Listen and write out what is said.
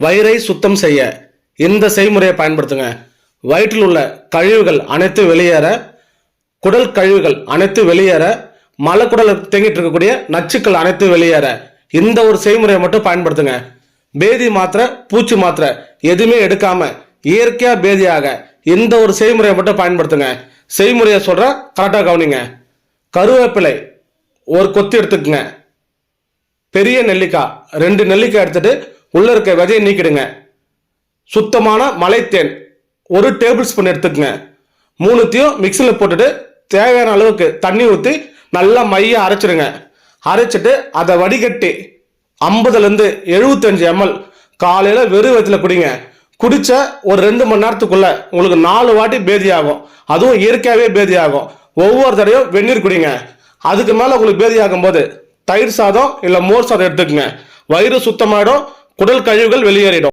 வயிறை சுத்தம் செய்ய இந்த செய்முறையை பயன்படுத்துங்க. வயிற்றில் உள்ள கழிவுகள் அனைத்து வெளியேற குடல் கழிவுகள் அனைத்து வெளியேற மலக்குடல் தேங்கிட்டு இருக்கக்கூடிய நச்சுக்கள் அனைத்து வெளியேற இந்த ஒரு செய்முறையை மட்டும் பயன்படுத்துங்க. பேதி மாத்திரை பூச்சி மாத்திரை எதுவுமே எடுக்காம இயற்கையா பேதியாக இந்த ஒரு செய்முறையை மட்டும் பயன்படுத்துங்க. செய்முறையை சொல்ற கரெக்டாக கவனிங்க. கருவேப்பிலை ஒரு கொத்து எடுத்துக்கங்க. பெரிய நெல்லிக்காய் ரெண்டு நெல்லிக்காய் எடுத்துட்டு உள்ள இருக்க விதையை நீக்கிடுங்க. சுத்தமான மலைத்தேன். ஒரு டேபிள் ஸ்பூன் எடுத்துக்கங்க. மூணுத்தையும் மிக்சியில் போட்டுட்டு தேவையான அளவுக்கு தண்ணி ஊற்றி நல்லா மைய அரைச்சிடுங்க. அரைச்சிட்டு அதை வடிகட்டி ஐம்பதுலேருந்து எழுபத்தஞ்சு எம்எல் காலையில் வெறும் வயிற்றுல குடிங்க. குடித்த ஒரு ரெண்டு மணி நேரத்துக்குள்ளே உங்களுக்கு நாலு வாட்டி பேதி ஆகும் அதுவும் இயற்கையாகவே பேதி ஆகும் ஒவ்வொரு தடையும் வெந்நீர் குடிங்க. அதுக்கு மேலே உங்களுக்கு பேதி ஆகும்போது தயிர் சாதம் இல்லை மோர் சாதம் எடுத்துக்கங்க. வயிறு சுத்தமாயிடும். குடல் கழிவுகள் வெளியேறிடும்.